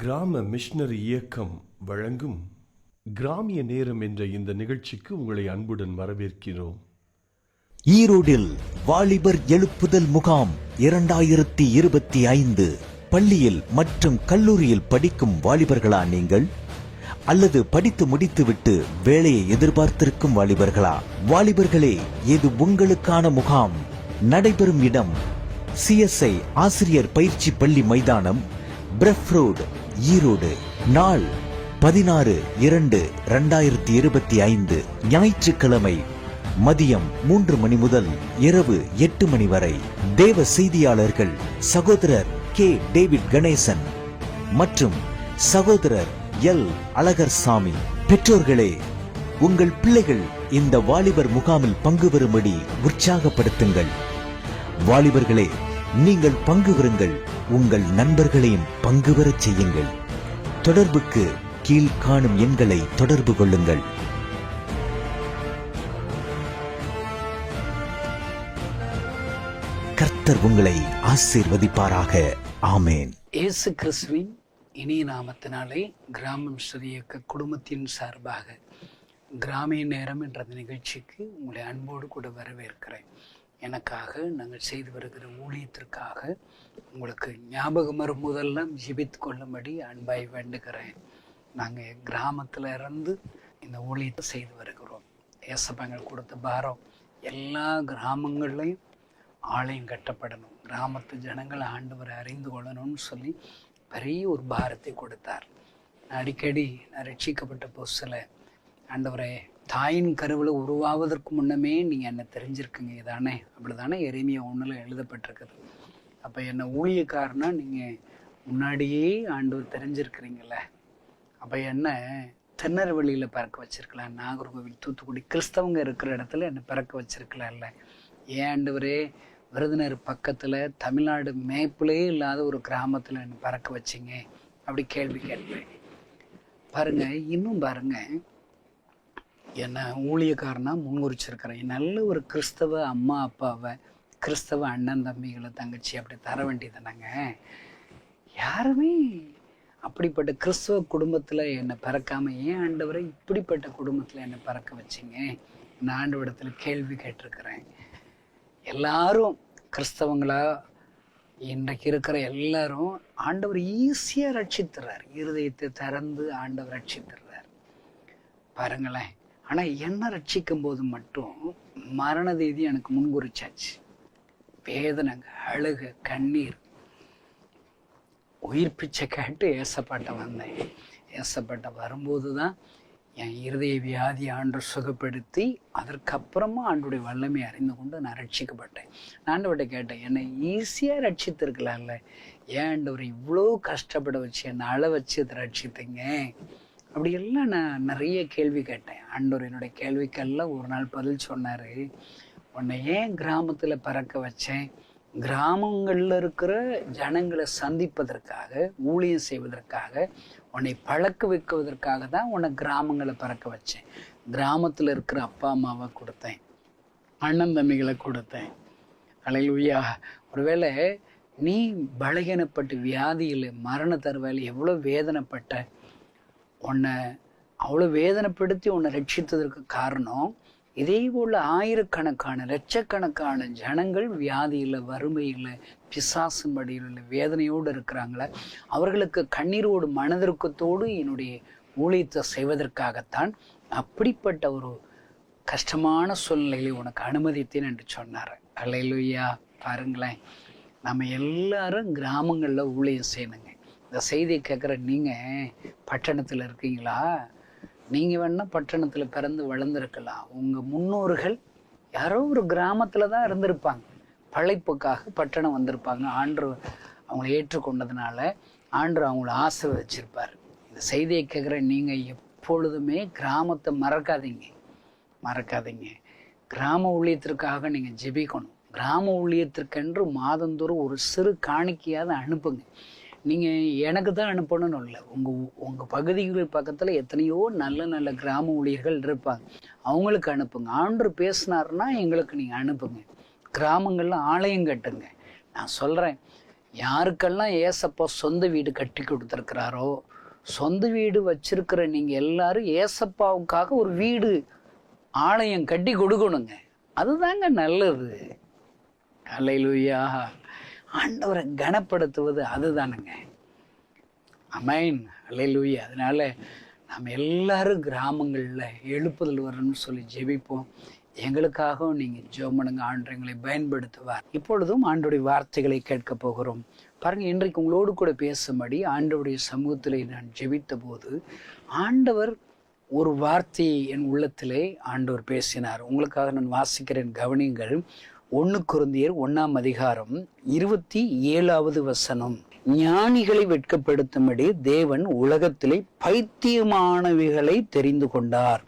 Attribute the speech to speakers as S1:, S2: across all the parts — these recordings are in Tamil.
S1: கிராம மிஷனரி இயக்கம் வழங்கும் கிராமிய நேரம் என்ற இந்த நிகழ்ச்சிக்கு உங்களை அன்புடன் வரவேற்கிறோம்.
S2: ஈரோடில் வாலிபர் எழுப்புதல் முகாம் இரண்டாயிரத்தி இருபத்தி ஐந்து. பள்ளியில் மற்றும் கல்லூரியில் படிக்கும் வாலிபர்களா நீங்கள்? அல்லது படித்து முடித்துவிட்டு வேலையை எதிர்பார்த்திருக்கும் வாலிபர்களா? வாலிபர்களே இது உங்களுக்கான முகாம். நடைபெறும் இடம் சிஎஸ்ஐ ஆசிரியர் பயிற்சி பள்ளி மைதானம் பிரஃப் ரோடு ஈரோடு நாள் பதினாறு இரண்டு இரண்டாயிரத்தி இருபத்தி ஐந்து ஞாயிற்றுக்கிழமை மதியம் மூன்று மணி முதல் இரவு எட்டு மணி வரை தேவ செய்தியாளர்கள் சகோதரர் கே. டேவிட் கணேசன் மற்றும் சகோதரர் எல். அழகர் சாமி பெற்றோர்களே உங்கள் பிள்ளைகள் இந்த வாலிபர் முகாமில் பங்கு பெறும்படி உற்சாகப்படுத்துங்கள். வாலிபர்களே நீங்கள் பங்கு பெறுங்கள் உங்கள் நண்பர்களையும் பங்கு பெறச் செய்யுங்கள். தொடர்புக்கு கீழ்காணும் எண்களை தொடர்பு கொள்ளுங்கள். கர்த்தர் உங்களை ஆசீர்வதிப்பாராக. ஆமேன்.
S3: இயேசு கிறிஸ்துவின் இனிய நாமத்தினாலே கிராமம் இயக்க குடும்பத்தின் சார்பாக கிராமிய நேரம் என்ற அந்த நிகழ்ச்சிக்கு உங்களை அன்போடு கூட வரவேற்கிறேன். எனக்காக நாங்கள் செய்து வருகிற ஊழியத்திற்காக உங்களுக்கு ஞாபகம் வரும் ஜிபித்து கொள்ளும்படி அன்பாய் வேண்டுகிறேன். நாங்கள் கிராமத்தில் இருந்து இந்த ஊழியத்தை செய்து வருகிறோம். ஏசப்பங்கள் கொடுத்த பாரம் எல்லா கிராமங்கள்லையும் ஆலயம் கட்டப்படணும். கிராமத்து ஜனங்களை ஆண்டவரை அறிந்து கொள்ளணும்னு சொல்லி பெரிய ஒரு பாரத்தை கொடுத்தார். அடிக்கடி நான் ரட்சிக்கப்பட்ட புதுசில் ஆண்டவரே தாயின் கருவில் உருவாவதற்கு முன்னமே நீங்கள் என்னை தெரிஞ்சிருக்குங்க. இதானே? அப்படி தானே எளிமையாக ஒன்றில் எழுதப்பட்டிருக்குது. அப்போ என்னை ஊழியக்காரனா நீங்கள் முன்னாடியே ஆண்டவர் தெரிஞ்சிருக்கிறீங்கள அப்போ என்ன திருநெல்வேலியில் பிறக்க வச்சிருக்கலாம் நாகர்கோவில் தூத்துக்குடி கிறிஸ்தவங்க இருக்கிற இடத்துல என்னை பிறக்க வச்சிருக்கலாம்ல. ஏன் ஆண்டவரே விருதுநர் பக்கத்தில் தமிழ்நாடு மேப்பிலே இல்லாத ஒரு கிராமத்தில் என்னை பறக்க வச்சிங்க? அப்படி கேள்வி கேட்பேன். பாருங்க இன்னும் பாருங்க. என்ன ஊழியக்காரனா முன்குறிச்சிருக்கிறேன் நல்ல ஒரு கிறிஸ்தவ அம்மா அப்பாவை கிறிஸ்தவ அண்ணன் தம்பிகளை தங்கச்சி அப்படி தர வேண்டியதுனாங்க யாருமே அப்படிப்பட்ட கிறிஸ்தவ குடும்பத்தில் என்னை பிறக்காம ஏன் ஆண்டவரை இப்படிப்பட்ட குடும்பத்தில் என்னை பிறக்க வச்சிங்க? நான் ஆண்டவரிடத்துல கேள்வி கேட்டிருக்கிறேன். எல்லாரும் கிறிஸ்தவங்களா? இன்றைக்கு இருக்கிற எல்லாரும் ஆண்டவர் ஈஸியாக ரட்சித்துறார். இருதயத்தை திறந்து ஆண்டவர் ரட்சித்துறார். பாருங்களேன். ஆனால் என்ன ரட்சிக்கும் போது மட்டும் மரண தேதி எனக்கு முன்குறிச்சாச்சு. வேதனைங்க அழுக கண்ணீர். உயிர் பிச்சை கேட்டு ஏசப்பட்ட வந்தேன். ஏசப்பட்ட வரும்போது தான் என் இருதய வியாதி ஆண்டு சுகப்படுத்தி அதற்கப்புறமா ஆண்டுடைய வல்லமை அறிந்து கொண்டு நான் ரட்சிக்கப்பட்டேன். ஆண்டவர்கிட்ட கேட்டேன் என்னை ஈஸியாக ரட்சித்திருக்கலாம்ல. ஏன் ஆண்டவர் இவ்வளோ கஷ்டப்பட வச்சு என்னை அழ வச்சு அதை ரட்சித்தீங்க? அப்படியெல்லாம் நான் நிறைய கேள்வி கேட்டேன். ஆண்டவர் என்னுடைய கேள்விக்கெல்லாம் ஒரு நாள் பதில் சொன்னார். உன்னை ஏன் கிராமத்தில் பறக்க வச்சேன்? கிராமங்களில் இருக்கிற ஜனங்களை சந்திப்பதற்காக ஊழியம் செய்வதற்காக உன்னை பழக்க வைக்குவதற்காக தான் உன்னை கிராமங்களை பறக்க வச்சேன். கிராமத்தில் இருக்கிற அப்பா அம்மாவை கொடுத்தேன். அண்ணன் தம்பிகளை கொடுத்தேன். அலையிலுயா. ஒருவேளை நீ பலகீனப்பட்டு வியாதியில் மரண தருவாயில் எவ்வளோ வேதனைப்பட்ட உன்னை அவ்வளோ வேதனைப்படுத்தி உன்னை ரட்சித்ததற்கு காரணம் இதே போல் ஆயிரக்கணக்கான லட்சக்கணக்கான ஜனங்கள் வியாதியில் வறுமையில் பிசாசின் படியில் வேதனையோடு இருக்கிறாங்களே அவர்களுக்கு கண்ணீரோடு மனதிற்கத்தோடு என்னுடைய ஊழியத்தை செய்வதற்காகத்தான் அப்படிப்பட்ட ஒரு கஷ்டமான சூழ்நிலைகளை உனக்கு அனுமதித்தேன் என்று சொன்னார். அல்லையா பாருங்களேன். நம்ம எல்லாரும் கிராமங்களில் ஊழியம் செய்யணுங்க. இந்த செய்தியை கேட்குற நீங்கள் பட்டணத்தில் இருக்கீங்களா? நீங்கள் வேணால் பட்டணத்தில் பிறந்து வளர்ந்துருக்கலாம். உங்கள் முன்னோர்கள் யாரோ ஒரு கிராமத்தில் தான் இருந்திருப்பாங்க. பழைப்புக்காக பட்டணம் வந்திருப்பாங்க. ஆண்டு அவங்கள ஏற்றுக்கொண்டதுனால ஆண்டு அவங்கள ஆசீர்வதிச்சிருப்பார். இந்த செய்தியை கேட்குற நீங்கள் எப்பொழுதுமே கிராமத்தை மறக்காதீங்க. மறக்காதீங்க. கிராம ஊழியத்திற்காக நீங்கள் ஜெபிக்கணும். கிராம ஊழியத்திற்கென்று மாதந்தோறும் ஒரு சிறு காணிக்கையாவது அனுப்புங்க. நீங்கள் எனக்கு தான் அனுப்பணும்னு இல்லை. உங்கள் உங்கள் பகுதிகள் பக்கத்தில் எத்தனையோ நல்ல நல்ல கிராம ஊழியர்கள் இருப்பாங்க. அவங்களுக்கு அனுப்புங்க. ஆண்டு பேசினார்னா எங்களுக்கு நீங்கள் அனுப்புங்க. கிராமங்களில் ஆலயம் கட்டுங்க. நான் சொல்கிறேன் யாருக்கெல்லாம் ஏசப்பா சொந்த வீடு கட்டி கொடுத்துருக்கிறாரோ சொந்த வீடு வச்சிருக்கிற நீங்கள் எல்லாரும் ஏசப்பாவுக்காக ஒரு வீடு ஆலயம் கட்டி கொடுக்கணுங்க. அதுதாங்க நல்லது. அல்லையிலுயா ஆண்டவரை கனப்படுத்துவது அதுதானுங்க. அமைன் அல்லையிலுயா அதனால நாம் எல்லாரும் கிராமங்களில் எழுப்புதல் வரணும்னு சொல்லி ஜெபிப்போம். எங்களுக்காகவும் நீங்கள் ஜோமனுங்க பண்ணுங்க. ஆண்டு எங்களை பயன்படுத்துவார். இப்பொழுதும் ஆண்டுடைய வார்த்தைகளை கேட்க போகிறோம். பாருங்க இன்றைக்கு உங்களோடு கூட பேசும்படி ஆண்டவுடைய சமூகத்தில் நான் ஜெபித்த போது ஆண்டவர் ஒரு வார்த்தையை என் உள்ளத்திலே ஆண்டவர் பேசினார். உங்களுக்காக நான் வாசிக்கிறேன் கவனிங்கள் ஒன்று குருந்தியர் ஒன்றாம் அதிகாரம் இருபத்தி ஏழாவது வசனம். ஞானிகளை வெட்கப்படுத்தும்படி தேவன் உலகத்திலே பைத்தியமானவைகளை தெரிந்து கொண்டார்.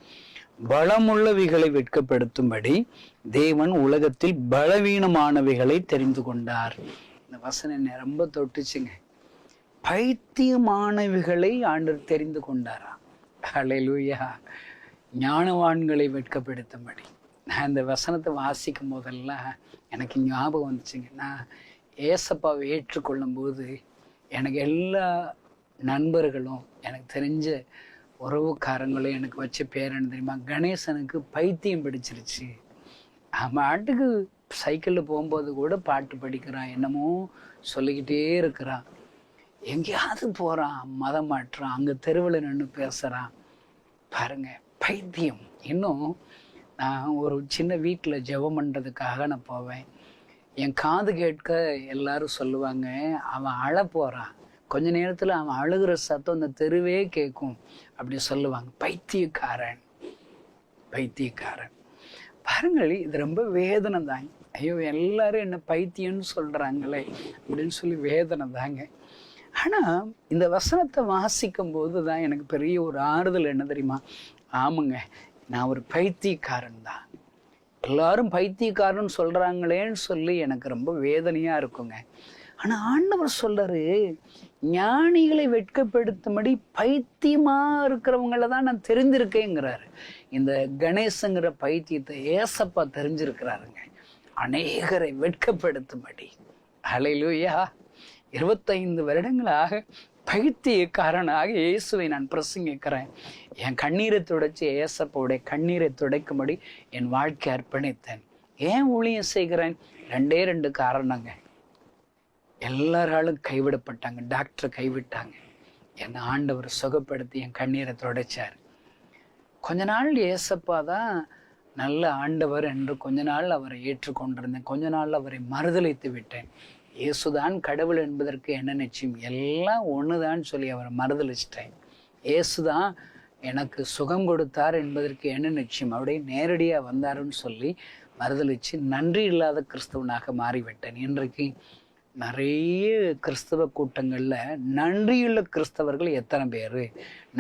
S3: பலமுள்ளவைகளை வெட்கப்படுத்தும்படி தேவன் உலகத்தில் பலவீனமானவைகளை தெரிந்து கொண்டார். இந்த வசனம் என்னை ரொம்ப தொட்டுச்சுங்க. பைத்தியமானவைகளை ஆண்டர் தெரிந்து கொண்டாரா? ஹalleluya. ஞானவான்களை வெட்கப்படுத்தும்படி. நான் இந்த வசனத்தை வாசிக்கும் போதெல்லாம் எனக்கு ஞாபகம் வந்துச்சுங்க. நான் ஏசப்பாவை ஏற்றுக்கொள்ளும் போது எனக்கு எல்லா நண்பர்களும் எனக்கு தெரிஞ்ச உறவுக்காரங்களும் எனக்கு வச்ச பேர் என்ன தெரியுமா? கணேசனுக்கு பைத்தியம் பிடிச்சிருச்சு. அவன் ஆட்டுக்கு சைக்கிளில் போகும்போது கூட பாட்டு படிக்கிறான் என்னமோ சொல்லிக்கிட்டே இருக்கிறான். எங்கேயாவது போகிறான் மதம் மாற்றான் அங்கே தெருவில் நின்று பேசுகிறான் பாருங்கள் பைத்தியம். இன்னும் நான் ஒரு சின்ன வீட்டில் ஜெபம் பண்ணுறதுக்காக நான் போவேன். என் காது கேட்க எல்லாரும் சொல்லுவாங்க அவன் அழ போகிறான் கொஞ்ச நேரத்தில் அவன் அழுகிற சத்தம் அந்த தெருவே கேட்கும் அப்படி சொல்லுவாங்க. பைத்தியக்காரன். பைத்தியக்காரன். பாருங்கள் இது ரொம்ப வேதனை தாங்க ஐயோ எல்லாரும் என்ன பைத்தியம்னு சொல்கிறாங்களே அப்படின்னு சொல்லி வேதனை தாங்க ஆனால் இந்த வசனத்தை வாசிக்கும் போது தான் எனக்கு பெரிய ஒரு ஆறுதல் என்ன தெரியுமா? ஆமாங்க. நான் ஒரு பைத்தியக்காரன் தான். எல்லாரும் பைத்தியக்காரன் சொல்கிறாங்களேன்னு சொல்லி எனக்கு ரொம்ப வேதனையாக இருக்குங்க. ஆனால் ஆண்டவர் சொல்கிறாரு ஞானிகளை வெட்கப்படுத்தும்படி பைத்தியமாக இருக்கிறவங்கள தான் நான் தெரிஞ்சிருக்கேங்கிறாரு. இந்த கணேசங்கிற பைத்தியத்தை ஏசப்பா தெரிஞ்சிருக்கிறாருங்க. அநேகரை வெட்கப்படுத்தும்படி. அலையிலூயா இருபத்தைந்து வருடங்களாக பைத்தியக்காரனாக இயேசுவை நான் பிரசங்கிக்கிறேன். என் கண்ணீரை துடைச்சி ஏசப்போடைய கண்ணீரை துடைக்கும்படி என் வாழ்க்கை அர்ப்பணித்தேன். ஏன் ஊழியம் செய்கிறேன்? ரெண்டே ரெண்டு காரணங்க. எல்லாராலும் கைவிடப்பட்டாங்க. டாக்டர் கைவிட்டாங்க. என்னை ஆண்டவர் சுகப்படுத்தி என் கண்ணீரை துடைச்சார். கொஞ்ச நாள் ஏசப்பா தான் நல்ல ஆண்டவர் என்று கொஞ்ச நாள் அவரை ஏற்றுக்கொண்டிருந்தேன். கொஞ்ச நாள் அவரை மறுதளித்து விட்டேன். இயேசுதான் கடவுள் என்பதற்கு என்ன நிச்சயம்? எல்லாம் ஒண்ணுதான் சொல்லி அவரை மறுதளிச்சிட்டேன் இயேசுதான் எனக்கு சுகம் கொடுத்தார் என்பதற்கு என்ன நிச்சயம்? அப்படியே நேரடியாக வந்தாருன்னு சொல்லி மறுதளிச்சு நன்றி இல்லாத கிறிஸ்தவனாக மாறிவிட்டேன். இன்றைக்கு நிறைய கிறிஸ்தவ கூட்டங்களில் நன்றியுள்ள கிறிஸ்தவர்கள் எத்தனை பேர்?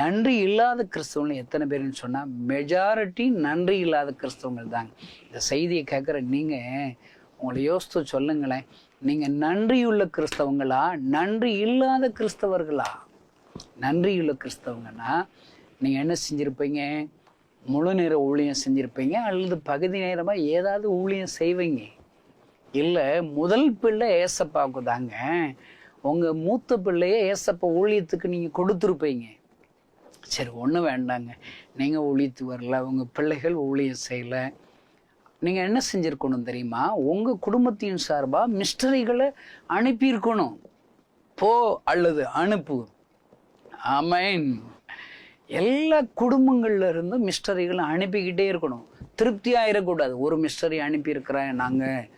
S3: நன்றி இல்லாத கிறிஸ்தவங்கள் எத்தனை பேருன்னு சொன்னால் மெஜாரிட்டி நன்றி இல்லாத கிறிஸ்தவங்கள் தாங்க இந்த செய்தியை கேட்குற நீங்கள் உங்களை யோசித்து சொல்லுங்களேன். நீங்கள் நன்றியுள்ள கிறிஸ்தவங்களா? நன்றி இல்லாத கிறிஸ்தவர்களா? நன்றியுள்ள கிறிஸ்தவங்கன்னா நீங்கள் என்ன செஞ்சுருப்பீங்க? முழு நேர ஊழியம் செஞ்சுருப்பீங்க அல்லது பகுதி நேரமாக ஏதாவது ஊழியம் செய்வீங்க? இல்லை முதல் பிள்ளை ஏசப்பாவுக்கு தாங்க. உங்கள் மூத்த பிள்ளைய ஏசப்பா ஊழியத்துக்கு நீங்கள் கொடுத்துருப்பீங்க. சரி ஒன்றும் வேண்டாங்க. நீங்கள் ஊழியத்துக்கு வரல உங்கள் பிள்ளைகள் ஊழியம் செய்யலை. நீங்கள் என்ன செஞ்சுருக்கணும் தெரியுமா? உங்கள் குடும்பத்தின் சார்பாக மிஸ்டரிகளை அனுப்பியிருக்கணும். போ அல்லது அனுப்பு. ஆமேன். எல்லா குடும்பங்கள்ல இருந்தும் மிஸ்டரிகளை அனுப்பிக்கிட்டே இருக்கணும். திருப்தியாக இருக்கக்கூடாது. ஒரு மிஸ்டரி அனுப்பியிருக்கிறேன் நாங்கள்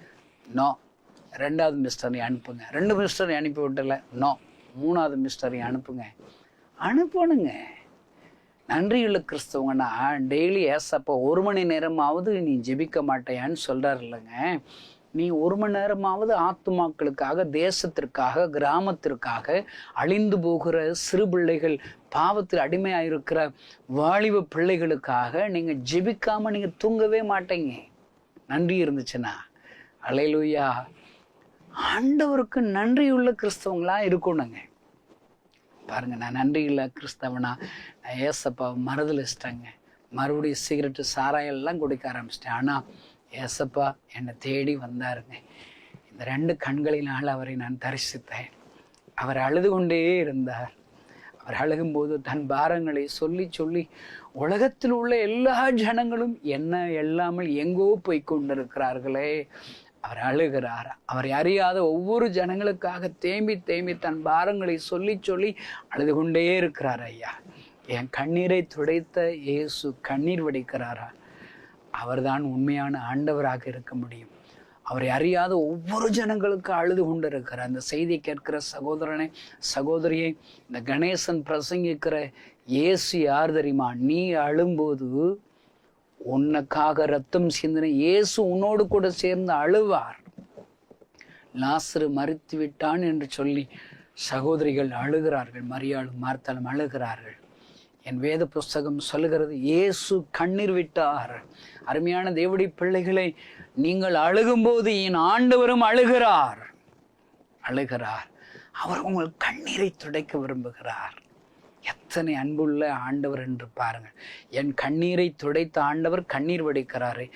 S3: நோ. ரெண்டாவது மிஸ்டரி அனுப்புங்க. ரெண்டு மிஸ்டரி அனுப்பி விட்டல நோ. மூணாவது மிஸ்டரி அனுப்புங்க. அனுப்பணுங்க. நன்றியுள்ள கிறிஸ்தவங்கன்னா டெய்லி ஏசப்போ ஒரு மணி நேரமாவது நீ ஜெபிக்க மாட்டேயான்னு சொல்கிறார் இல்லைங்க. நீ ஒரு மணி நேரமாவது ஆத்துமாக்களுக்காக தேசத்திற்காக கிராமத்திற்காக அழிந்து போகிற சிறு பிள்ளைகள் பாவத்தில் அடிமையாக இருக்கிற வாலிப பிள்ளைகளுக்காக நீங்கள் ஜெபிக்காமல் நீங்கள் தூங்கவே மாட்டீங்க. நன்றி இருந்துச்சுன்னா அலையிலுயா. ஆண்டவருக்கு நன்றியுள்ள கிறிஸ்தவங்களாக இருக்கணுங்க. பாருங்கள் நான் நன்றி இல்லை கிறிஸ்தவனா? நான் ஏசப்பா மறுதலிச்சிட்டேங்க மறுபடியும் சிகரெட்டு சாராயெல்லாம் குடிக்க ஆரம்பிச்சிட்டேன். ஆனால் ஏசப்பா என்னை தேடி வந்தாருங்க. இந்த ரெண்டு கண்களினால் அவரை நான் தரிசித்தேன். அவர் அழுது கொண்டே இருந்தார். அவர் அழுகும்போது தன் பாரங்களை சொல்லி சொல்லி உலகத்தில் உள்ள எல்லா ஜனங்களும் என்ன எல்லாமல் எங்கோ போய் கொண்டிருக்கிறார்களே. அவர் அழுகிறார்? அவரை அறியாத ஒவ்வொரு ஜனங்களுக்காக தேம்பி தேம்பி தன் பாரங்களை சொல்லி சொல்லி அழுது கொண்டே இருக்கிறார் ஐயா. என் கண்ணீரை துடைத்த இயேசு கண்ணீர் வடிக்கிறாரா? அவர்தான் உண்மையான ஆண்டவராக இருக்க முடியும். அவரை அறியாத ஒவ்வொரு ஜனங்களுக்கு அழுது கொண்டிருக்கிறார் அந்த செய்தி கேட்கிற சகோதரனை சகோதரியை இந்த கணேசன் பிரசங்கிக்கிற இயேசு யார் தெரியுமா? நீ அழும்போது உன்னுக்காக ரத்தம் சிந்தின இயேசு உன்னோடு கூட சேர்ந்து அழுவார். லாசரு மறித்து விட்டான் என்று சொல்லி சகோதரிகள் அழுகிறார்கள் மரியாளும் மார்த்தாலும் அழுகிறார்கள். என் வேத புஸ்தகம் சொல்லுகிறது இயேசு கண்ணீர் விட்டார். அருமையான தேவடி பிள்ளைகளை நீங்கள் அழுகும்போது என் ஆண்டவரும் அழுகிறார். அழுகிறார். அவர் உங்கள் கண்ணீரை துடைக்க விரும்புகிறார். எத்தனை அன்புள்ள ஆண்டவர் என்று பாருங்கள். என் கண்ணீரை துடைத்த ஆண்டவர் கண்ணீர் வடிக்கிறாரே.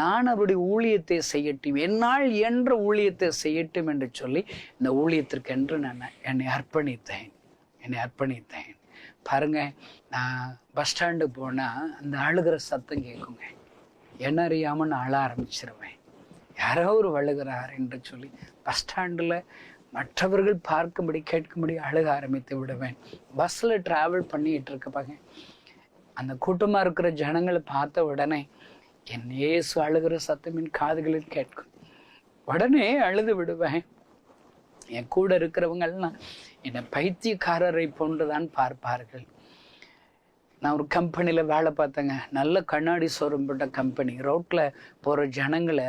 S3: நான் அவருடைய ஊழியத்தை செய்யட்டும் என்னால் என்ற ஊழியத்தை செய்யட்டும் என்று சொல்லி இந்த ஊழியத்திற்கென்று நான் என்னை அர்ப்பணித்தேன். என்னை அர்ப்பணித்தேன். பாருங்க நான் பஸ் ஸ்டாண்டு போனால் அந்த அழுகிற சத்தம் கேட்குங்க என்ன அறியாமல் நான் அழ ஆரம்பிச்சிருவேன். யாரோ ஒரு வழுகிறார் என்று சொல்லி பஸ் ஸ்டாண்டில் மற்றவர்கள் பார்க்கும்படி கேட்கும்படி அழுக ஆரம்பித்து விடுவேன். பஸ்ஸில் ட்ராவல் பண்ணிட்டு இருக்கப்பங்க அந்த கூட்டமாக இருக்கிற ஜனங்களை பார்த்த உடனே என் ஏசு அழுகிற சத்தம் என் காதுகளில் கேட்கும். உடனே அழுது விடுவேன். என் கூட இருக்கிறவங்கெல்லாம் என்னை பைத்தியக்காரரை போன்றுதான் பார்ப்பார்கள். நான் ஒரு கம்பெனியில் வேலை பார்த்தேங்க. நல்ல கண்ணாடி சோரம் போட்ட கம்பெனி ரோட்டில் போகிற ஜனங்களை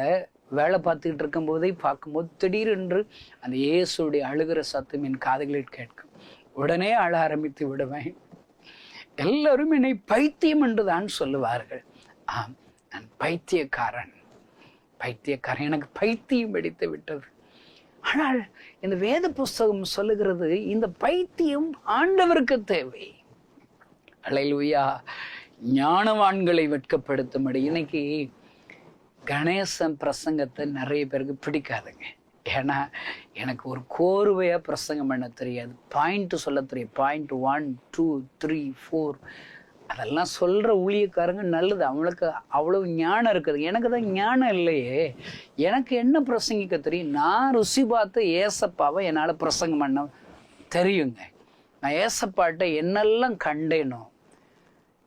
S3: வேலை பார்த்துக்கிட்டு இருக்கும்போதே பார்க்கும்போது திடீரென்று அந்த இயேசுடைய அழுகிற சத்தம் என் காதுகளில் கேட்கும். உடனே அழ ஆரம்பித்து விடுவேன். எல்லாரும் என்னை பைத்தியம் என்று தான் சொல்லுவார்கள். ஆம் நான் பைத்தியக்காரன். பைத்தியக்காரன். எனக்கு பைத்தியம் வெடித்து விட்டது. ஆனால் இந்த வேத புஸ்தகம் சொல்லுகிறது இந்த பைத்தியம் ஆண்டவருக்கு தேவை. அலையிலுயா. ஞானவான்களை வெட்கப்படுத்தும்படி. இன்னைக்கு கணேசன் பிரசங்கத்தை நிறைய பேருக்கு பிடிக்காதுங்க. ஏன்னா எனக்கு ஒரு கோர்வையாக பிரசங்கம் பண்ண தெரியாது. பாயிண்ட்டு சொல்ல தெரியும். Point one two three four அதெல்லாம் சொல்கிற ஊழியக்காரங்க நல்லது. அவங்களுக்கு அவ்வளோ ஞானம் இருக்குது. எனக்கு தான் ஞானம் இல்லையே. எனக்கு என்ன பிரசங்கிக்க தெரியும்? நான் ருசி பார்த்து ஏசப்பாவை என்னால் பிரசங்கம் பண்ண தெரியுங்க. நான் ஏசப்பாட்ட என்னெல்லாம் கண்டேனோ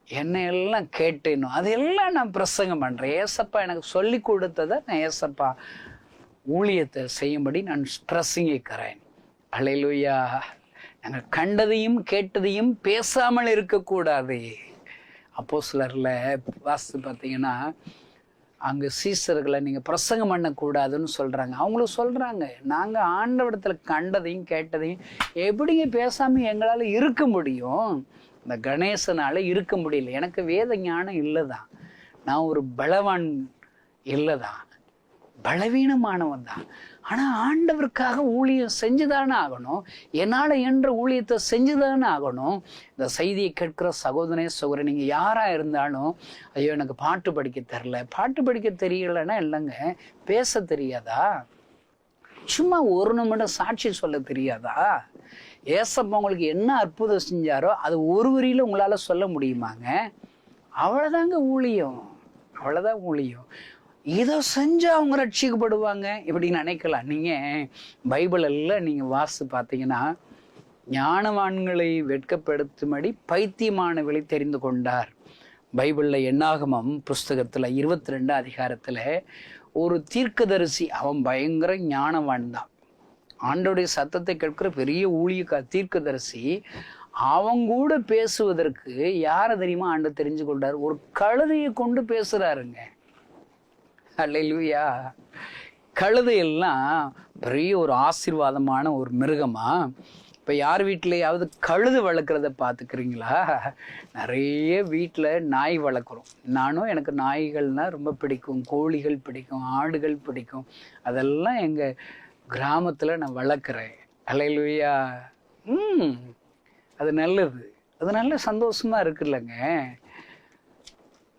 S3: என்னையெல்லாம் கேட்டேனோ அதெல்லாம் நான் பிரசங்கம் பண்ணுறேன் ஏசப்பா எனக்கு சொல்லி கொடுத்ததை நான் ஏசப்பா ஊழியத்தை செய்யும்படி நான் பிரசங்கிக்கிறேன். அலையிலுயா நாங்கள் கண்டதையும் கேட்டதையும் பேசாமல் இருக்கக்கூடாது. அப்போ சிலரில் வாஸ்து பார்த்தீங்கன்னா அங்கே சீசர்களை நீங்கள் பிரசங்கம் பண்ணக்கூடாதுன்னு சொல்கிறாங்க அவங்களும் சொல்கிறாங்க நாங்கள் ஆண்டவிடத்தில் கண்டதையும் கேட்டதையும் எப்படிங்க பேசாமல் எங்களால் இருக்க முடியும்? இந்த கணேசனால் இருக்க முடியல. எனக்கு வேத ஞானம் இல்லை தான் நான் ஒரு பலவான் இல்லை தான் பலவீனமானவன் தான். ஆனால் ஆண்டவருக்காக ஊழியம் செஞ்சுதானே ஆகணும். என்னால் என்ற ஊழியத்தை செஞ்சுதானே ஆகணும். இந்த செய்தியை கேட்கிற சகோதரனே சகோதரன் நீங்கள் யாராக இருந்தாலும் ஐயோ எனக்கு பாட்டு படிக்க தெரில பாட்டு படிக்க தெரியலைன்னா இல்லைங்க. பேச தெரியாதா? சும்மா ஒரு நிமிடம் சாட்சி சொல்ல தெரியாதா? ஏசப்பா உங்களுக்கு என்ன அற்புதம் செஞ்சாரோ அது ஒரு வரியில் உங்களால் சொல்ல முடியுமாங்க? அவ்வளோதாங்க ஊழியம். அவ்வளோதான் ஊழியம். இதை செஞ்சால் அவங்க ரட்சிக்கப்படுவாங்க இப்படி நினைக்கலாம். நீங்கள் பைபிள் எல்லாம் நீங்கள் வாசித்து பார்த்தீங்கன்னா ஞானவான்களை வெட்கப்படுத்தும்படி பைத்தியமானவர்களை தெரிந்து கொண்டார். பைபிளில் எண்ணாகமம் புஸ்தகத்தில் இருபத்தி ரெண்டு அதிகாரத்தில் ஒரு தீர்க்கதரிசி அவன் பயங்கர ஞானவான் தான் ஆண்டோடைய சத்தத்தை கேட்கிற பெரிய ஊழிய தீர்க்கதரிசி அவங்க கூட பேசுவதற்கு யாரை தெரியுமா ஆண்டு தெரிஞ்சு கொண்டார்? ஒரு கழுதையை கொண்டு பேசுறாருங்க. அல்லையா கழுதையெல்லாம் பெரிய ஒரு ஆசீர்வாதமான ஒரு மிருகமா? இப்போ யார் வீட்டிலையாவது கழுது வளர்க்குறத பார்த்துக்கிறீங்களா? நிறைய வீட்டில் நாய் வளர்க்குறோம். நானும் எனக்கு நாய்கள்னால் ரொம்ப பிடிக்கும். கோழிகள் பிடிக்கும். ஆடுகள் பிடிக்கும். அதெல்லாம் எங்கள் கிராமத்தில் நான் வளர்க்குறேன். அலையிலுயா. ம் அது நல்லது. அது நல்ல சந்தோஷமாக இருக்குல்லங்க.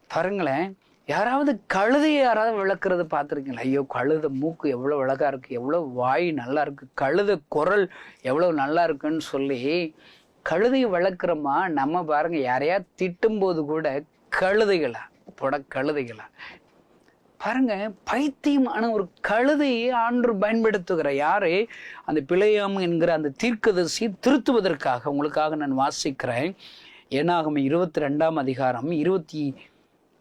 S3: பாருங்களேன் யாராவது கழுதையை யாராவது விளக்குறது பார்த்துருக்கீங்களா? ஐயோ கழுத மூக்கு எவ்வளோ அழகாக இருக்குது எவ்வளோ வாய் நல்லா இருக்குது கழுத குரல் எவ்வளோ நல்லா இருக்குன்னு சொல்லி கழுதையை வளர்க்குறோமா? நம்ம பாருங்கள் யாரையா திட்டும்போது கூட கழுதைகளா? புட கழுதைகளா? பாருங்க பைத்தியமான ஒரு கழுதையை ஆண்டு பயன்படுத்துகிற யாரே? அந்த பிழையாம் என்கிற அந்த தீர்க்கதரிசி திருத்துவதற்காக உங்களுக்காக நான் வாசிக்கிறேன். ஏனாகும் இருபத்தி ரெண்டாம் அதிகாரம் இருபத்தி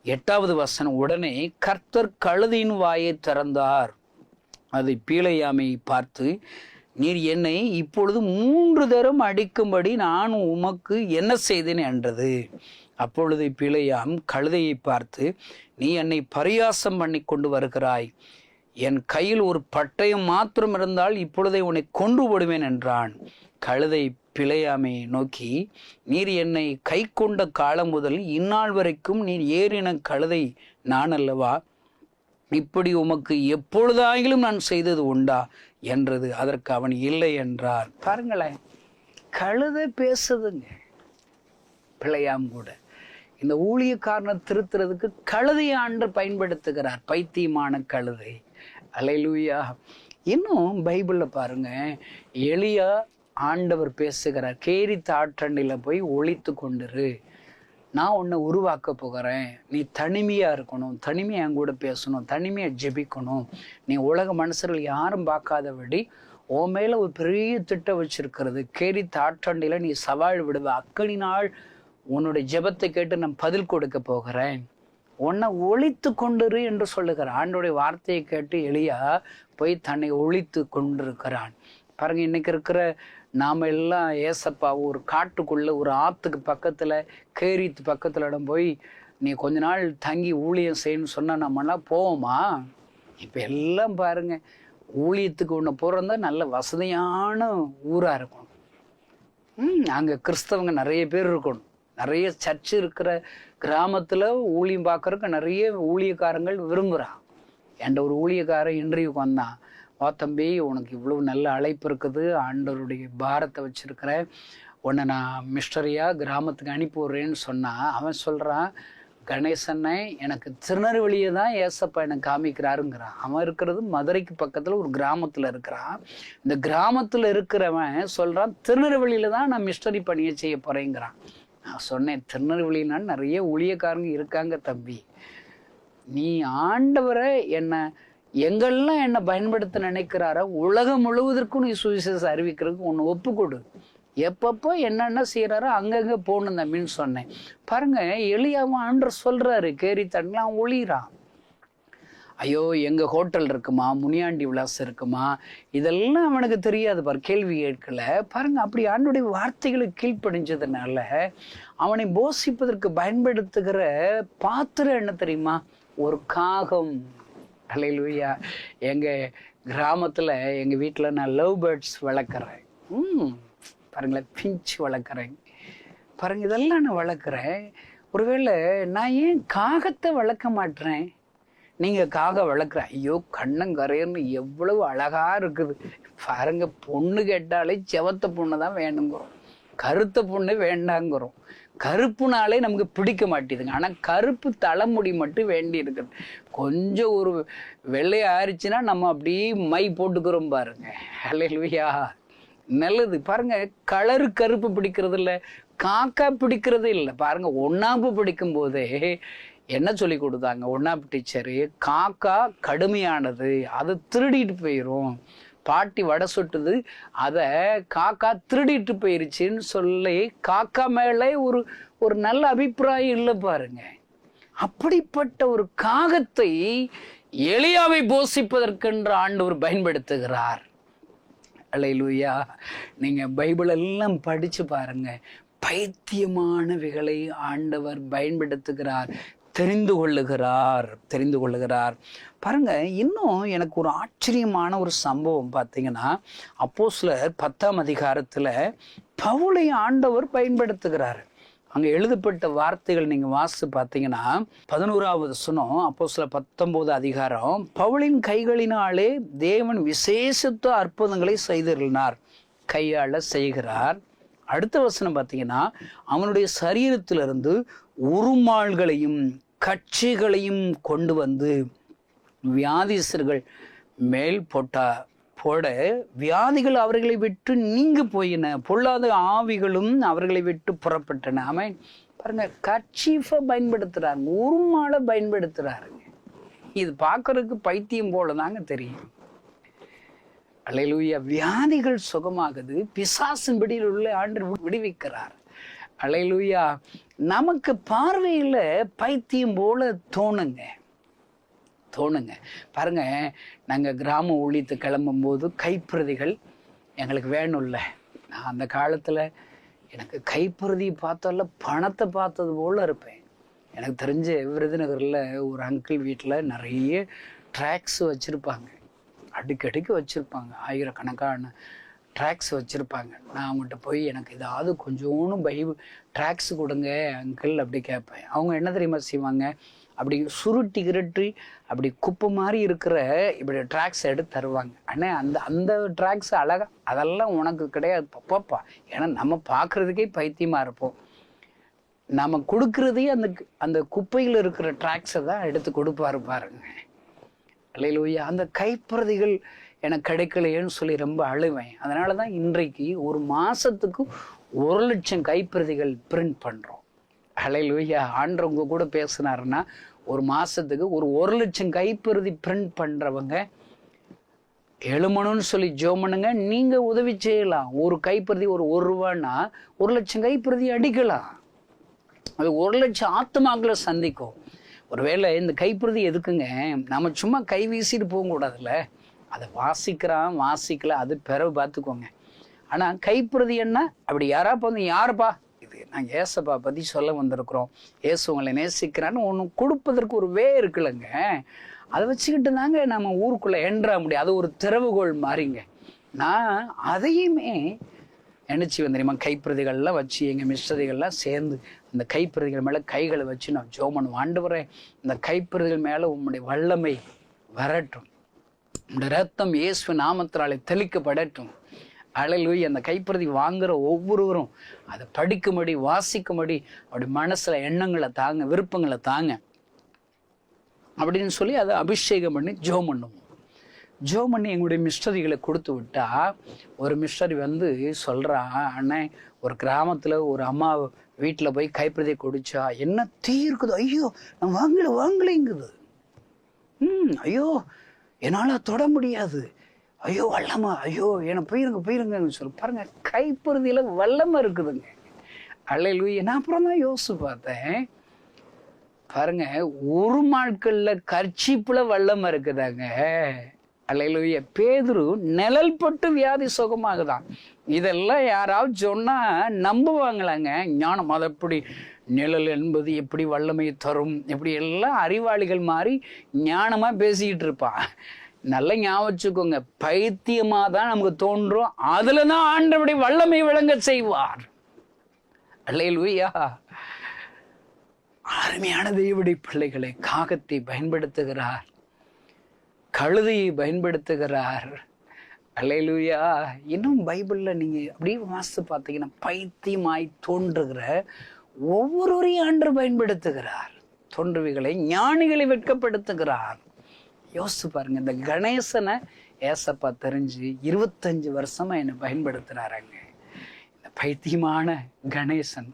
S3: எட்டாவது வசனம். உடனே கர்த்தர் கழுதையின் வாயை திறந்தார். அதை பீழையாமையை பார்த்து நீர் என்னை இப்பொழுது மூன்று தரம் அடிக்கும்படி நான் உமக்கு என்ன செய்தேன்? என்றது. அப்பொழுது பிழையாம் கழுதையை பார்த்து நீ என்னை பரியாசம் பண்ணி கொண்டு வருகிறாய். என் கையில் ஒரு பட்டயம் மாத்திரம் இருந்தால் இப்பொழுதே உன்னை கொண்டு விடுவேன் என்றான். கழுதை பிழையாமை நோக்கி நீர் என்னை கை கொண்ட காலம் முதல் இந்நாள் வரைக்கும் நீர் ஏறின கழுதை நான் அல்லவா? இப்படி உமக்கு எப்பொழுதாயிலும் நான் செய்தது உண்டா? என்றது அதற்கு அவன் இல்லை என்றார். பாருங்களேன் கழுதை பேசுதுங்க. பிழையாம் கூட. இந்த ஊழியக்காரனை திருத்துறதுக்கு கழுதையாண்டு பயன்படுத்துகிறார் பைத்தியமான கழுதை. அலையிலூயா இன்னும் பைபிளில் பாருங்க எளியா ஆண்டவர் பேசுகிறார் கேரி தாற்றண்டியில் போய் ஒழித்து கொண்டுரு. நான் உன்னை உருவாக்க போகிறேன். நீ தனிமையாக இருக்கணும். தனிமையாக என் கூட பேசணும். தனிமையாக ஜெபிக்கணும். நீ உலக மனுஷர்கள் யாரும் பார்க்காதபடி உன் மேலே ஒரு பெரிய திட்டம் வச்சிருக்கிறது. கேரி தாற்றண்டியில் நீ சவால் விடுவ. அக்கனி நாள் உன்னுடைய ஜெபத்தை கேட்டு நான் பதில் கொடுக்க போகிறேன். உன்னை ஒழித்து கொண்டிரு என்று சொல்லுகிறான் ஆண்டுடைய வார்த்தையை கேட்டு எளியா போய் தன்னை ஒழித்து கொண்டிருக்கிறான். பாருங்க இன்னைக்கு இருக்கிற நாம எல்லாம் ஏசப்பா ஒரு காட்டுக்குள்ள ஒரு ஆத்துக்கு பக்கத்துல கேரித்து பக்கத்துல இடம் போய் நீ கொஞ்ச நாள் தங்கி ஊழியம் செய்யணும்னு சொன்னா நம்மலாம் போவோமா? இப்ப எல்லாம் பாருங்க ஊழியத்துக்கு ஒன்று போகிறதா நல்ல வசதியான ஊரா இருக்கும். ம் அங்கே கிறிஸ்தவங்க நிறைய பேர் இருக்கணும். நிறைய சர்ச் இருக்கிற கிராமத்தில் ஊழியம் பார்க்கறதுக்கு நிறைய ஊழியக்காரங்கள் விரும்புகிறான் என்கிட்ட ஒரு ஊழியக்காரன் இன்டர்வியூக்கு வந்தான்? வா தம்பி உனக்கு இவ்வளவு நல்ல அழைப்பு இருக்குது. ஆண்டவருடைய பாரத்தை வச்சுருக்கிற உன்னை நான் மிஸ்டரியாக கிராமத்துக்கு அனுப்பி விட்றேன்னு சொன்னான். அவன் சொல்கிறான் கணேசனை எனக்கு திருநெல்வேலியை தான் ஏசப்பா எனக்கு காமிக்கிறாருங்கிறான். அவன் இருக்கிறது மதுரைக்கு பக்கத்தில் ஒரு கிராமத்தில் இருக்கிறான். இந்த கிராமத்தில் இருக்கிறவன் சொல்கிறான் திருநெல்வேலியில் தான் நான் மிஸ்டரி பணியை செய்ய போகிறேங்கிறான் நான் சொன்னேன் திருநெல்வேலினால் நிறைய ஊழியக்காரங்க இருக்காங்க தம்பி. நீ ஆண்டவரை என்னை எங்கெல்லாம் என்னை பயன்படுத்த நினைக்கிறாரோ உலகம் முழுவதற்கும் நீ சுவிசேஷம் அறிவிக்கிறதுக்கு ஒன்று ஒப்புக்கொடு. எப்பப்போ என்னென்ன செய்கிறாரோ அங்கங்கே போகணும் தம்பின்னு சொன்னேன். பாருங்க எளியாவும் ஆண்டர் சொல்கிறாரு கேரி தண்ணலாம் ஒளிகிறான் ஐயோ எங்கள் ஹோட்டல் இருக்குமா? முனியாண்டி விலாசம் இருக்குமா? இதெல்லாம் அவனுக்கு தெரியாது பார் கேள்வி கேட்கல. பாருங்க அப்படி ஆண்டுடைய வார்த்தைகளுக்கு கீழ்ப்படிஞ்சதுனால அவனை போஷிப்பதற்கு பயன்படுத்துகிற பாத்திரம் என்ன தெரியுமா? ஒரு காகம். அலையிலுயா எங்கள் கிராமத்தில் எங்கள் வீட்டில் நான் லவ் பேர்ட்ஸ் வளர்க்குறேன். ம் பாருங்களேன் பிஞ்ச் வளர்க்குறேன். பாருங்க இதெல்லாம் நான் வளர்க்குறேன். ஒருவேளை நான் ஏன் காகத்தை வளர்க்க மாட்டேறேன்? நீங்கள் காக வளர்க்குற ஐயோ கண்ணங்கரையர்னு எவ்வளவு அழகாக இருக்குது. பாருங்க பொண்ணு கேட்டாலே செவத்த பொண்ணு தான் வேணுங்கிறோம். கருத்த பொண்ணு வேண்டாங்கிறோம். கருப்புனாலே நமக்கு பிடிக்க மாட்டேதுங்க. ஆனால் கருப்பு தலைமுடி மட்டும் வேண்டி இருக்குது. கொஞ்சம் ஒரு வெள்ளை ஆயிடுச்சுன்னா நம்ம அப்படியே மை போட்டுக்கிறோம் பாருங்க. அல்லையா நல்லது. பாருங்க கலரு கருப்பு பிடிக்கிறது இல்லை காக்கா பிடிக்கிறதே இல்லை. பாருங்க ஒன்னாம்பு பிடிக்கும் போதே என்ன சொல்லி கொடுத்தாங்க? ஒன்னாப்பு டீச்சரு காக்கா கடுமையானது. அது திருடிட்டு போயிடும் பாட்டி வடை சுட்டுது. அதை காக்கா திருடிட்டு போயிருச்சுன்னு சொல்லி காக்கா மேலே ஒரு ஒரு நல்ல அபிப்பிராயம் இல்லை பாருங்க. அப்படிப்பட்ட ஒரு காகத்தை எளியாவை போஷிப்பதற்கென்று ஆண்டவர் பயன்படுத்துகிறார். அலையிலுயா. நீங்கள் பைபிள் எல்லாம் படித்து பாருங்க. பைத்தியமானவைகளை ஆண்டவர் பயன்படுத்துகிறார். தெரிந்து கொள்ளுகிறார் தெரிந்து கொள்ளுகிறார். பாருங்க இன்னும் எனக்கு ஒரு ஆச்சரியமான ஒரு சம்பவம் பார்த்தீங்கன்னா அப்போ சிலர் பத்தாம் அதிகாரத்தில் பவுளை ஆண்டவர் பயன்படுத்துகிறார். அங்கே எழுதப்பட்ட வார்த்தைகள் நீங்கள் வாசித்து பார்த்தீங்கன்னா பதினோராவது சுனம் அப்போ சில பத்தொம்போது அதிகாரம் பவுளின் கைகளினாலே தேவன் விசேஷத்த அற்புதங்களை செய்திருந்தார் கையாள செய்கிறார். அடுத்த வசனம் பார்த்தீங்கன்னா அவனுடைய சரீரத்திலிருந்து உருமாள்களையும் கட்சிகளையும் கொண்டு வந்து வியாதிசர்கள் மேல் போட்டா போட வியாதிகள் அவர்களை விட்டு நீங்க போயின. பொல்லாத ஆவிகளும் அவர்களை விட்டு புறப்பட்டன. அவன் பாருங்க கட்சீஃபை பயன்படுத்துகிறாங்க உருமாலை பயன்படுத்துறாருங்க. இது பார்க்கறதுக்கு பைத்தியம் போல தாங்க தெரியும். அலையிலூயா வியாதிகள் சுகமாகுது. பிசாசின் பிடியில் உள்ள ஆண்டு விடுவிக்கிறார். அலையிலூயா நமக்கு பார்வையில் பைத்தியம் போல தோணுங்க. தோணுங்க. பாருங்க நாங்கள் கிராம ஊழியத்து கிளம்பும்போது கைப்பிரதிகள் எங்களுக்கு வேணும்ல. நான் அந்த காலத்தில் எனக்கு கைப்பிரதி பார்த்தால பணத்தை பார்த்தது போல இருப்பேன். எனக்கு தெரிஞ்ச விருதுநகரில் ஒரு அங்கிள் வீட்டில் நிறைய ட்ராக்ஸ் வச்சுருப்பாங்க. அடுக்கடுக்கு வச்சுருப்பாங்க. ஆயிரக்கணக்கான ட்ராக்ஸ் வச்சுருப்பாங்க. நான் அவங்ககிட்ட போய் எனக்கு ஏதாவது கொஞ்சோன்னு பைபிள் ட்ராக்ஸ் கொடுங்க அங்கிள் அப்படி கேட்பேன். அவங்க என்ன தெரியுமா செய்வாங்க? அப்படி சுருட்டி கிருட்டி அப்படி குப்பை மாதிரி இருக்கிற இப்படி ட்ராக்ஸ் எடுத்து தருவாங்க. ஆனால் அந்த அந்த ட்ராக்ஸ் அழகா அதெல்லாம் உனக்கு கிடையாது. பாப்பா ஏன்னா நம்ம பார்க்குறதுக்கே பைத்தியமாக இருப்போம். நம்ம கொடுக்கறதே அந்த அந்த குப்பையில் இருக்கிற ட்ராக்ஸை தான் எடுத்து கொடுப்பாரு பாருங்க. அல்லையிலூயா அந்த கைப்பிரதிகள் எனக்கு கிடைக்கலையேன்னு சொல்லி ரொம்ப அழுவேன். அதனால தான் இன்றைக்கு ஒரு மாதத்துக்கு ஒரு லட்சம் கைப்பிரதிகள் பிரிண்ட் பண்ணுறோம் அலையிலுயா ஆண்டவங்க கூட பேசுனாருன்னா ஒரு மாதத்துக்கு ஒரு ஒரு லட்சம் கைப்பிரதி பிரிண்ட் பண்ணுறவங்க எழுமணும்னு சொல்லி ஜோமனுங்க நீங்கள் உதவி செய்யலாம். ஒரு கைப்பிரதி ஒரு ஒரு ரூபான்னா ஒரு லட்சம் கைப்பிரதி அடிக்கலாம். அது ஒரு லட்சம் ஆத்மாக்களை சந்திக்கும். ஒருவேளை இந்த கைப்பிரதி எதுக்குங்க? நம்ம சும்மா கை வீசிட்டு போகக்கூடாதுல்ல? அதை வாசிக்கிறான் வாசிக்கல அது பிறகு பார்த்துக்கோங்க. ஆனால் கைப்பிரதி என்ன? அப்படி யாரா வந்து யாருப்பா? இது நாங்கள் ஏசப்பா பற்றி சொல்ல வந்திருக்கிறோம். ஏசு உங்களை நேசிக்கிறான்னு ஒன்று கொடுப்பதற்கு ஒரு வே இருக்குல்லங்க. அதை வச்சுக்கிட்டு தாங்க நம்ம ஊருக்குள்ளே என்ற முடியும். அது ஒரு திறவுகோள் மாறிங்க. நான் அதையுமே நினச்சி வந்து தெரியுமா? கைப்பிரதிகள்லாம் வச்சு எங்கள் மிஸ்ரதிகள்லாம் சேர்ந்து அந்த கைப்பிரதிகள் மேலே கைகளை வச்சு நான் ஜோமன் ஆண்டவரே இந்த கைப்பிரதிகள் மேலே உம்முடைய வல்லமை வரட்டும். உம்முடைய ரத்தம் இயேசு நாமத்தினாலே தெளிக்கப்படட்டும். அழலூய் அந்த கைப்பிரதி வாங்குகிற ஒவ்வொருவரும் அதை படிக்கும்படி வாசிக்கும்படி அப்படி மனசில் எண்ணங்களை தாங்க விருப்பங்களை தாங்க. அப்படின்னு சொல்லி அதை அபிஷேகம் பண்ணி ஜோம் பண்ணுவோம். ஜோ பண்ணி எங்களுடைய மிஸ்டரிகளை கொடுத்து விட்டா ஒரு மிஸ்டரி வந்து சொல்கிறா அண்ணே ஒரு கிராமத்தில் ஒரு அம்மா வீட்டில் போய் கைப்பிரதியை குடிச்சா என்ன தீ இருக்குது ஐயோ நான் வாங்கலை வாங்கலைங்குது. ம் ஐயோ என்னால் தொட முடியாது. ஐயோ வல்லமா ஐயோ என்னை போயிருங்க போயிருங்கன்னு சொல்லி பாருங்க கைப்பறுதியில் வல்லமை இருக்குதுங்க. அள்ளையிலு நான் அப்புறம் தான் யோசிச்சு பார்த்தேன். பாருங்க ஒரு நாட்களில் கர்ச்சிப்பில் வல்லமை இருக்குதாங்க. அல்லையிலுய பேதுரு நிழல் பட்டு வியாதி சுகமாகுதான். இதெல்லாம் யாராவது சொன்னால் நம்புவாங்களாங்க. ஞானம் அது எப்படி நிழல் என்பது எப்படி வல்லமை தரும்? இப்படி எல்லாம் அறிவாளிகள் மாதிரி ஞானமா பேசிக்கிட்டு இருப்பான் நல்லா ஞாபகம் வச்சுக்கோங்க. பைத்தியமா தான் நமக்கு தோன்றும். அதுல தான் ஆண்டபடி வல்லமை விளங்க செய்வார். அல்லையா அருமையான தெய்வடி பிள்ளைகளை காகத்தை பயன்படுத்துகிறார். கழுதையை பயன்படுத்துகிறார். அல்லையிலூயா இன்னும் பைபிளில் நீங்கள் அப்படியே வாசித்து பார்த்தீங்கன்னா பைத்தியமாய் தோன்றுகிற ஒவ்வொருவரையும் ஆண்டு பயன்படுத்துகிறார். தோன்றுவிகளை ஞானிகளை வெட்கப்படுத்துகிறார். யோசிச்சு பாருங்க இந்த கணேசனை ஏசப்பா தெரிஞ்சு இருபத்தஞ்சு வருஷமா என்னை பயன்படுத்துகிறாருங்க இந்த பைத்தியமான கணேசன்.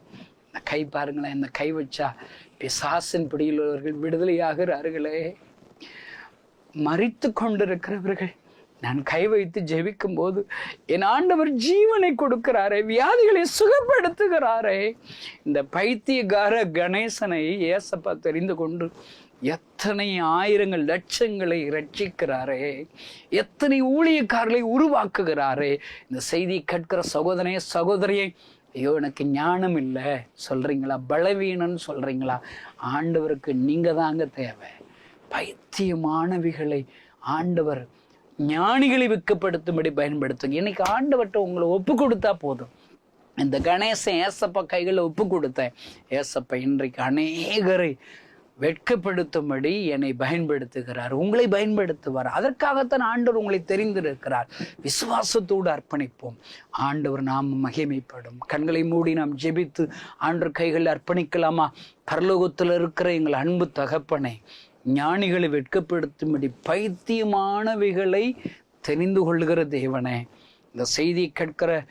S3: இந்த கை பாருங்களேன் இந்த கை வச்சா பிசாசின் பிடியில் உள்ளவர்கள் விடுதலையாகிறார்களே. மறித்து கொண்டிருக்கிறவர்கள் நான் கை வைத்து ஜெபிக்கும் போது என் ஆண்டவர் ஜீவனை கொடுக்கிறாரே வியாதிகளை சுகப்படுத்துகிறாரே. இந்த பைத்தியகார கணேசனை ஏசப்பா தெரிந்து கொண்டு எத்தனை ஆயிரங்கள் லட்சங்களை ரட்சிக்கிறாரே எத்தனை ஊழியக்காரர்களை உருவாக்குகிறாரே. இந்த செய்தி கேட்கிற சகோதரனே சகோதரியை ஐயோ எனக்கு ஞானம் இல்லை. சொல்றீங்களா? பலவீனன்னு சொல்றீங்களா? ஆண்டவருக்கு நீங்க தாங்க தேவை. பைத்தியமானவிகளை ஆண்டவர் ஞானிகளை வெக்கப்படுத்தும்படி பயன்படுத்துங்க. இன்னைக்கு ஆண்டவர்கிட்ட உங்களை ஒப்பு கொடுத்தா போதும். இந்த கணேசன் ஏசப்பா கைகளில் ஒப்பு கொடுத்தேன். ஏசப்பா இன்றைக்கு அநேகரை வெட்கப்படுத்தும்படி என்னை பயன்படுத்துகிறார். உங்களை பயன்படுத்துவார். அதற்காகத்தான் ஆண்டவர் உங்களை தெரிந்திருக்கிறார். விசுவாசத்தோடு அர்ப்பணிப்போம். ஆண்டவர் நாம் மகிமைப்படும். கண்களை மூடி நாம் ஜெபித்து ஆண்டவர் கைகளில் அர்ப்பணிக்கலாமா? பரலோகத்தில் இருக்கிற எங்கள் அன்பு தகப்பனை ஞானிகளை வெட்கப்படுத்தும்படி பைத்தியமானவைகளை தெரிந்து கொள்கிற தேவனே. இந்த செய்தி கேட்கிற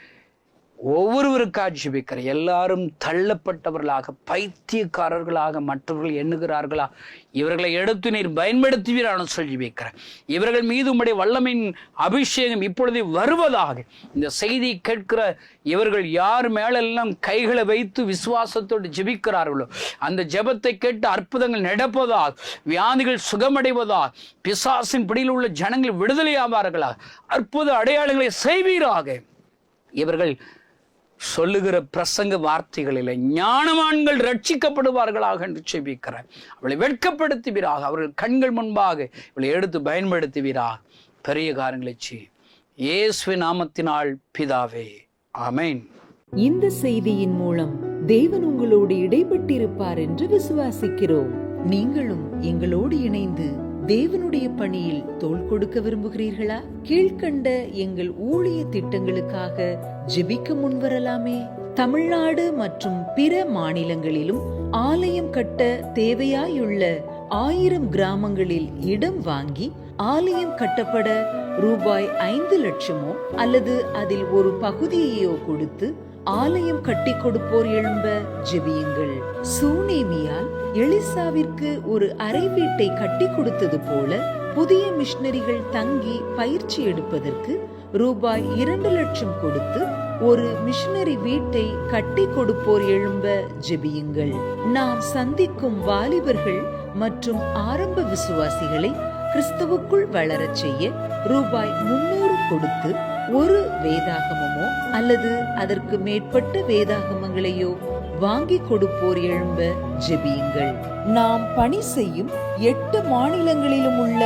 S3: ஒவ்வொருவருக்காக ஜெபிக்கிற எல்லாரும் தள்ளப்பட்டவர்களாக பைத்தியக்காரர்களாக மற்றவர்கள் எண்ணுகிறார்களா? இவர்களை எடுத்து நீர் பயன்படுத்துவீரான சொல்லி வைக்கிறேன் இவர்கள் மீது உம்முடைய வல்லமையின் அபிஷேகம் இப்பொழுது வருவதாக. இந்த செய்தி கேட்கிற இவர்கள் யார் மேலெல்லாம் கைகளை வைத்து விசுவாசத்தோடு ஜெபிக்கிறார்களோ அந்த ஜெபத்தை கேட்டு அற்புதங்கள் நடப்பதாக வியாதிகள் சுகமடைவதாக பிசாசின் பிடியில் உள்ள ஜனங்கள் விடுதலையாவார்களா? அற்புத அடையாளங்களை செய்வீராக. இவர்கள் சொல்லுகிற பிரசங்க வார்த்தைகளில் ஞானவான்கள் ரட்சிக்கப்படுவார்களாக என்று செபிக்கிறேன். அவளை வெட்கப்படுத்துவீராக. அவர்கள் கண்கள் முன்பாக இவளை எடுத்து பயன்படுத்துவீராக. பெரிய காரியங்களை செய். நாமத்தினால் பிதாவே. ஆமென்.
S4: இந்த செய்தியின் மூலம் தேவன் உங்களோடு இடைப்பட்டிருப்பார் என்று விசுவாசிக்கிறோம். நீங்களும் எங்களோடு இணைந்து தேவனுடைய பணியில் தோள் கொடுக்க விரும்புகிறீர்களா? கீழ்கண்ட எங்கள் ஊழிய திட்டங்களுக்காக ஜெபிக்க முன்வரலாமே. தமிழ்நாடு மற்றும் பிற மாநிலங்களிலும் ஆலயம் கட்ட தேவையாயுள்ள ஆயிரம் கிராமங்களில் இடம் வாங்கி ஆலயம் கட்டப்பட ரூபாய் ஐந்து லட்சமோ அல்லது அதில் ஒரு பகுதியையோ கொடுத்து ஆலயம் கட்டி கொடுப்போர் எழும்ப ஜெபியுங்கள். சூனேமியால் எலிசாவிற்கு ஒரு அறை வீட்டை கட்டி கொடுத்தது போல புதிய மிஷினரிகள் தங்கி பயிற்சி எடுப்பதற்கு ரூபாய் இரண்டு லட்சம் கொடுத்து ஒரு மிஷினரி வீட்டை கட்டி கொடுப்போர் எழும்ப ஜெபியுங்கள். நாம் சந்திக்கும் வாலிபர்கள் மற்றும் ஆரம்ப விசுவாசிகளை கிறிஸ்துவுக்குள் வளரச் செய்ய ரூபாய் முன்னூறு கொடுத்து ஒரு வேதாகமமோ அல்லது அதற்கு மேற்பட்ட வேதாகமங்களையோ வாங்கி கொடுப்போர் எழும்ப ஜெபியுங்கள். நாம் பணி செய்யும் எட்டு மாநிலங்களிலும் உள்ள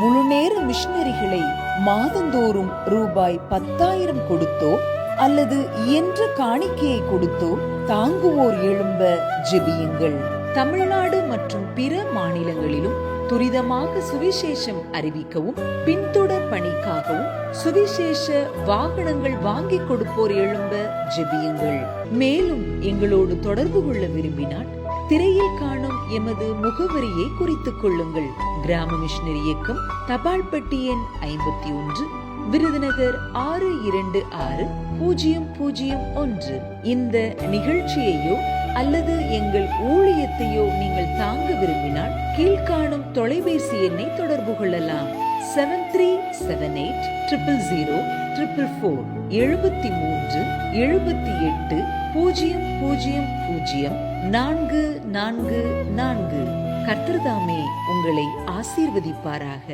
S4: முழுநேர மிஷினரிகளை மாதந்தோறும் ரூபாய் பத்தாயிரம் கொடுத்தோ அல்லது இயன்ற காணிக்கையை கொடுத்தோ தாங்குவோர் எழும்ப ஜெபியுங்கள். தமிழ்நாடு மற்றும் பிற மாநிலங்களிலும் துரிதமாக சுவிசேஷம் அறிவிக்கவும் பின்தொடர் பணிக்காகவும் சுவிசேஷ வாகனங்கள் வாங்கி கொடுப்போர் எழும்ப ஜெபியுங்கள். மேலும் எங்களோடு தொடர்பு கொள்ள விரும்பினால் திரையில் காணும் எமது முகவரியை குறித்துக் கொள்ளுங்கள். கிராம மிஷனரி இயக்கம் தபால் பெட்டி எண் ஐம்பத்தி ஒன்று விருதுநகர் ஆறு இரண்டு ஆறு பூஜ்ஜியம் பூஜ்ஜியம் ஒன்று. இந்த நிகழ்ச்சியையோ அல்லது எங்கள் ஊழியத்தையோ நீங்கள் தாங்க விரும்பினால் கீழ்காணும் தொலைபேசி எண்ணை தொடர்பு கொள்ளலாம். Seven three seven eight triple zero triple four எழுபத்தி மூன்று எழுபத்தி எட்டு பூஜ்ஜியம் பூஜ்ஜியம் பூஜ்ஜியம் நான்கு நான்கு நான்கு. கர்த்தர்தாமே உங்களை ஆசீர்வதிப்பாராக.